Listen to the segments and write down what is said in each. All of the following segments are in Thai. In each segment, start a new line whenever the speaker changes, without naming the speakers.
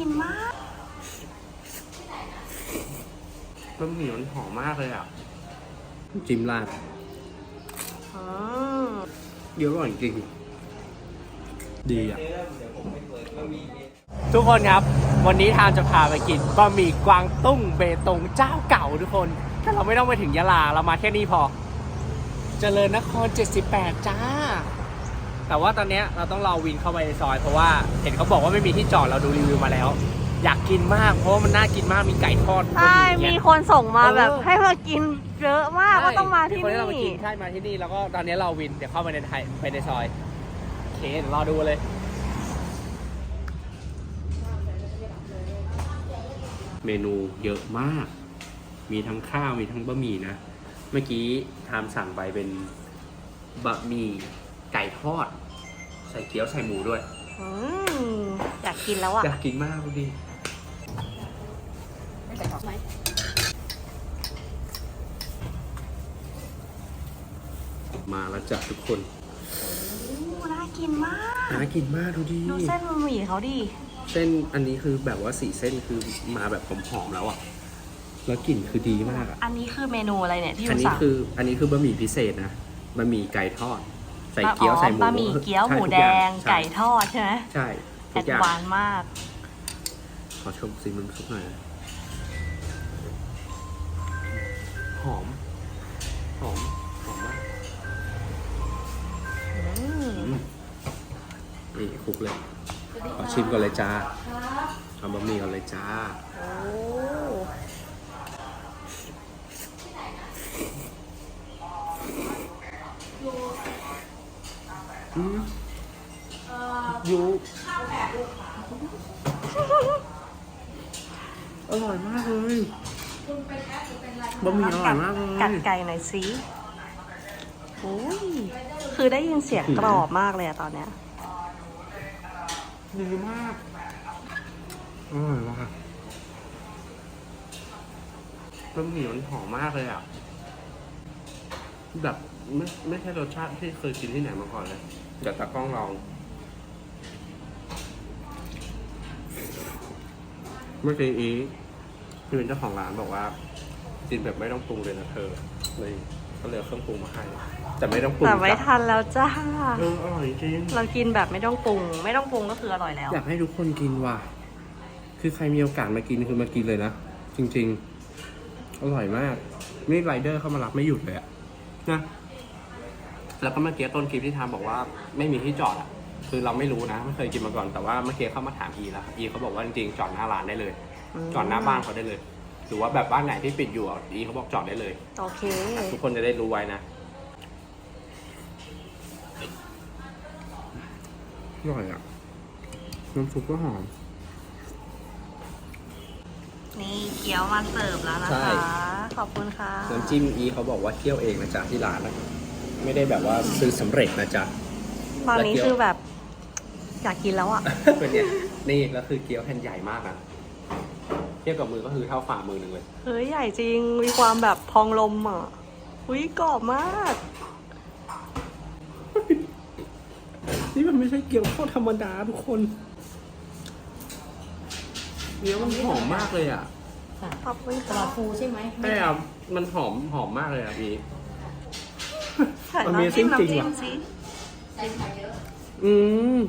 กินมาก
บะหมี่มันหอมมากเลยอะจิ้มราด
อืม
เดี๋ยวอร่อยจริง ดีอะ
ทุกคนครับ วันนี้ทางจะพาไปกินบะหมี่กวางตุ้งเบตงเจ้าเก่าทุกคนแต่เราไม่ต้องไปถึงยะลา เรามาแค่นี้พอ เจริญนคร 78 จ้า แต่ว่าตอนเนี้ยเราต้องรอวินเข้าไปในซอย เพราะว่าเห็นเขาบอกว่าไม่มีที่จอดเราดูรีวิวมาแล้ว อยากกินมากเพราะว่ามันน่ากินมากมีไก่ทอด
ใช่
บะห
มี
เนี่ย
คนส่งมา
เออ
แบบให้มากินเยอะมากว่าต้องมาที่
ใช่คนให้เรามากิ
นี่
นใช่มาที่นี่แล้วก็ตอนนี้เราวินเดี๋ยวเข้าไปในไทยไปในซอยโอเคเดี๋ยวรอดูเลย
เมนูเยอะมาก มีทั้งข้าวมีทั้งบะหมี่นะ เมื่อกี้ทามสั่งไปเป็นบะหมี่ไก่ทอด ใส่เกี๊ยวใส่หมูด้วย
อืมอยากกินแล้วอะ
อยากกินมากดูดิมาแล้วจ้ะทุกคน
โอ้น่ากินมาก
น่ากินมากดูดิ
ดูเส้นบะหมี่เขาดิ
เส้นอันนี้คือแบบว่าสีเส้นคือมาแบบหอมๆแล้วอะ แล้วกลิ่นคือดีมากอะ
อันนี้คือเมนูอะไรเนี่ยที่
อัน
ยู
นี้
สั่ง
คืออันนี้คือบะหมี่พิเศษนะบะหมี่ไก่ทอด ใส่เกี๊ยวใส่หมู
บะหมี่เกี๊ยว
ใช่
หมู
ทุ
แด
อย่างใช่
ไก่ทอดใช่ไหม
ใช่
แอ
ทุก
ด
อย่าง
วานซ์มาก
ขอชมซีมันซุปหน่อยนะหอม หอม หอมมาก
อืม
อืมนี่คลุกเลย ขอชิมก่อนเลยจ้าเอาบะหมี่ก่อนเลยจ้า
อ้
อืมยูอร่อยมากเลยบะหมี่อร่อยมากเลย
กัดไก่หน่อยสิโอ้ยคือได้ยินเสียงกรอบมากเลยอะตอนเนี้ย
ดีมากอร่อยมากบะหมี่มันหอมมากเลยอะแบบ ไม่ไม่ใช่รสชาติที่เคยกินที่ไหนมาก่อนเลยเดี๋ยวตากล้องลอง เมื่อกี้อีที่เป็นเจ้าของร้านบอกว่า กินแบบไม่ต้องปรุงเลยนะเธอเลยก็เลยเอาเครื่องปรุงมาให้ แต่ไม่ต้องปรุง
แต่ไม่
จ้ะ
ทันแล้วจ้า
เอออร่อยจริง
เรากินแบบไม่ต้องปรุง ไม่ต้องปรุงก็คืออร่อยแล้ว
อยากให้ทุกคนกินว่ะ คือใครมีโอกาสมากินคือมากินเลยนะ จริง ๆ อร่อยมาก นี่ไรเดอร์เข้ามารับไม่หยุดเลยอะนะ แล้วก็เมื่อกี้ต้นคลิปที่ทามบอกว่าไม่มีที่จอดอะคือเราไม่รู้นะไม่เคยกินมาก่อนแต่ว่าเมื่อกี้เข้ามาถามอีแล้วอีเขาบอกว่าจริงๆจอดหน้าร้านได้เลย
อืม
จอดหน้าบ้านเขาได้เลย หรือว่าแบบบ้านไหนที่ปิดอยู่อะอีเขาบอกจอดได้เลย
โอเค
ทุกคนจะได้รู้ไว้นะอร่อยอะน้ำซุปก็หอม
นี่เกี๊ยวมาเสิร์ฟแล้วนะ
ใช่
คะขอบคุณค่ะ
น้ำจิ้มอีเขาบอกว่าเคี่ยวเองนะจ๊ะที่ร้านนะ ไม่ได้แบบว่าซื้อสำเร็จนะจ๊ะ
ตอนนี้
แล้วเกี๊ยว
คือแบบ อยากกินแล้วอะ
เป็นเนี่ยนี่แล้วคือเกี๊ยวแผ่นใหญ่มากนะเทียบกับมือก็คือเท่าฝ่ามือหนึ่งเลย
เฮ้ย ใหญ่จริง มีความแบบพองลมอะอุ้ยกรอบมาก
นี่มันไม่ใช่เกี๊ยวโคตรธรรมดาทุกคนเกี๊ยวมันหอมมากเลยอะ
ขอบคุณ
กร
ค่ะ
อบฟูใช่ไหม
ใช่อะ มันหอมหอมมากเลยอะพี่
ใส่
มันมี
น้ำจิ้ม
จริง
น้ำจิ้
ๆ
ม
ว่ะ
สิ
ใส่ไข่เยอะ
อืม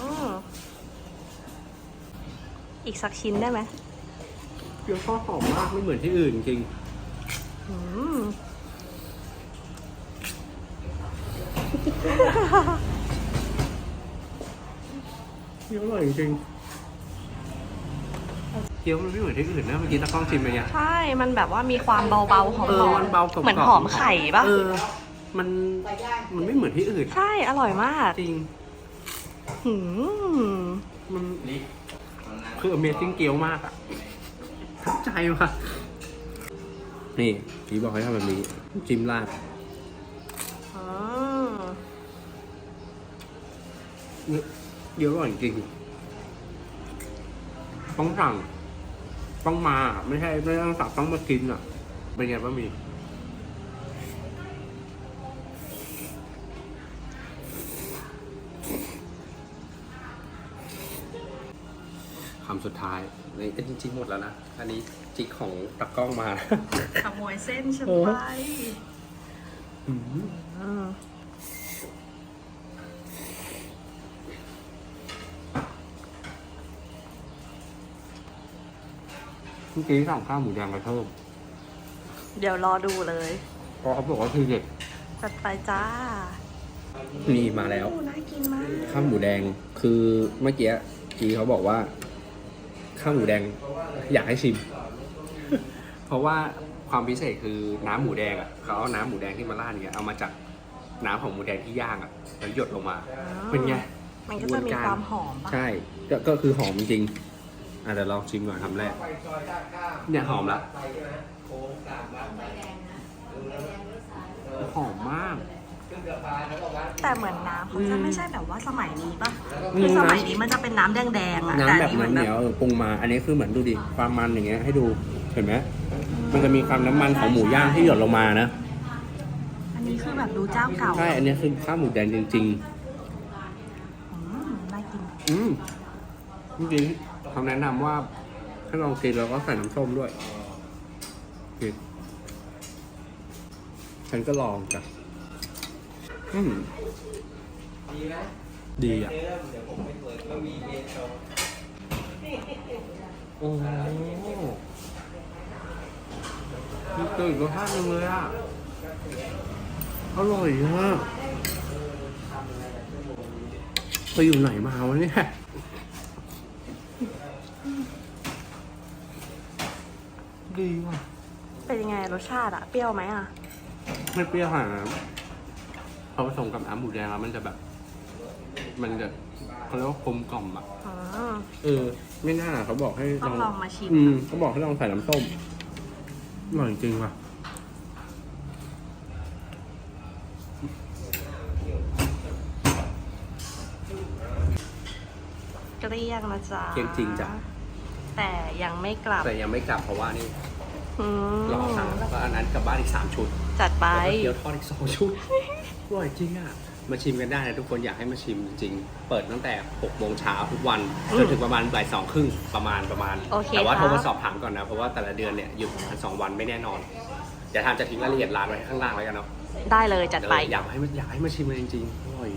อืมอีกสักชิ้นได้ไหม
เกี๊ยวทอดหอมมากไม่เหมือนที่อื่นจริง
อืม
เกี๊ยวอร่อยจริงเกี๊ยวมันไม่เหมือนที่อื่นนะเมื่อกี้ตะกล้องชิมไปเนี่ย
ใช่ มันแบบว่ามีความเบาๆหอ
เออ
ม
มันเบากรอบๆ
เหมือนหอมไข่ปะ
เออ มันมันไม่เหมือนที่อื่น
ใช่ อร่อยมาก
จริง
หืม
มันคือ Amazing เกี๊ยวมากอะทับใจว่ะ นี่พี่บอกให้ทำแบบนี้ จิ้มราด
อืม
เนี่ยเกี๊ยวอร่อยจริง ต้องสั่ง ต้องมา ไม่ใช่ไม่ต้องสั่งต้องมากินอะ เป็นไงบ้างมีคำสุดท้ายนี่เอ้ยจริงๆหมดแล้วนะ อันนี้จิกของตากล้องมานะ
ขโมยเส้นฉัน
เออ
ไป
ม
อืม
เมื่อกี้สั่งข้าวหมูแดงไปเพิ่ม
เดี๋ยวรอดูเลย
เพราะเขาบอกว่าคือเด็ด
จัดไปจ้า
นี่มาแล้ว
โอ้น่ากินมาก
ข้าวหมูแดงคือเมื่อกี้จีเขาบอกว่า ข้าวหมูแดง อยากให้ชิม เพราะว่าความพิเศษคือน้ำหมูแดงอะเขาเอาน้ำหมูแดงที่มาราดเนี่ยเอามาจากน้ำของหมูแดงที่ย่างอะแล้วหยดลงมา เป็นไง
มันก็จะมีความหอมปะ
ใช่ก็ก็คือหอมจริงๆ อะเดี๋ยวลองชิมก่อนคำแรกเนี่ยหอมละหอมมาก
แต่เหมือนน้ำเขาจะไม่ใช่แบบว่าสมัยนี้ปะ
อืม
คือสมัยนี้มันจะเป็นน้ำแดงๆอะแต่
น้ำ
อั
แบบ
นี้
เห
เห
มื
มื
อ
อนน
เห
แบ
นียว
บ
เออปรุงมา อันนี้คือเหมือนดูดิความมันอย่างเงี้ยให้ดูเห็นไหมมันจะมีความน้ำมันของหมูย่างที่หยดลงมานะ
อันนี้คือแบบดูเจ้าเก่า
ใช่อันนี้คือข้าวหมูแดงจริง
อืมน่ากิน
ๆ อืมจริงๆ เขาแนะนำว่าให้ลองกินแล้วก็ใส่น้ำส้มด้วยกินฉันก็ลองจ้ะอืมดีอะโอ้โหนี่เกิดรสชาติหนึงเลยอะ อร่อยมากไปอยู่ไหนมาวะเนี่ย ดีว่ะ
เป็นยังไงรสชาติอะเปรี้ยวไหมอะ
ไม่เปรี้ยวขนาดนั้นพอผสมกับน้ำหมูแดงแล้วมันจะแบบ มันจะเขาเรียกว่ากลมกล่อมอะ
อ๋อ
เออไม่น่าเขาบอกให้
ต้องลองมาชิม
อืมเขาบอกให้ลองใส่น้ำส้มอร่อยจริงว่ะ
เกลี้ยงนะจ๊ะ
เกลี้ยงจริงจ้ะ
แต่ยังไม่กลับ
แต่ยังไม่กลับเพราะว่านี่
อืม
รอสั่งแล้วก็อันนั้นกลับบ้านอีกสามชุด
จัดไป
แล้วก็เกี๊ยวทอดอีกสองชุดอร่อยจริงอะ มาชิมกันได้นะทุกคนอยากให้มาชิมจริงๆ เปิดตั้งแต่6โมงเช้าทุกวัน
อืม
จนถึงประมาณบ่ายสองครึ่งประมาณประมาณ
โอเค
แต่ว่า
ครับ
โทรมาสอบถามก่อนนะ เพราะว่าแต่ละเดือนเนี่ยหยุดประมาณสองวันไม่แน่นอน เดี๋ยวทามจะทิ้งรายละเอียดร้านไว้ข้างล่างแล้วกันเนาะ
ได้เลยจัดไป
เอออยากให้มาอยากให้มาชิมกันจริงๆอร่อย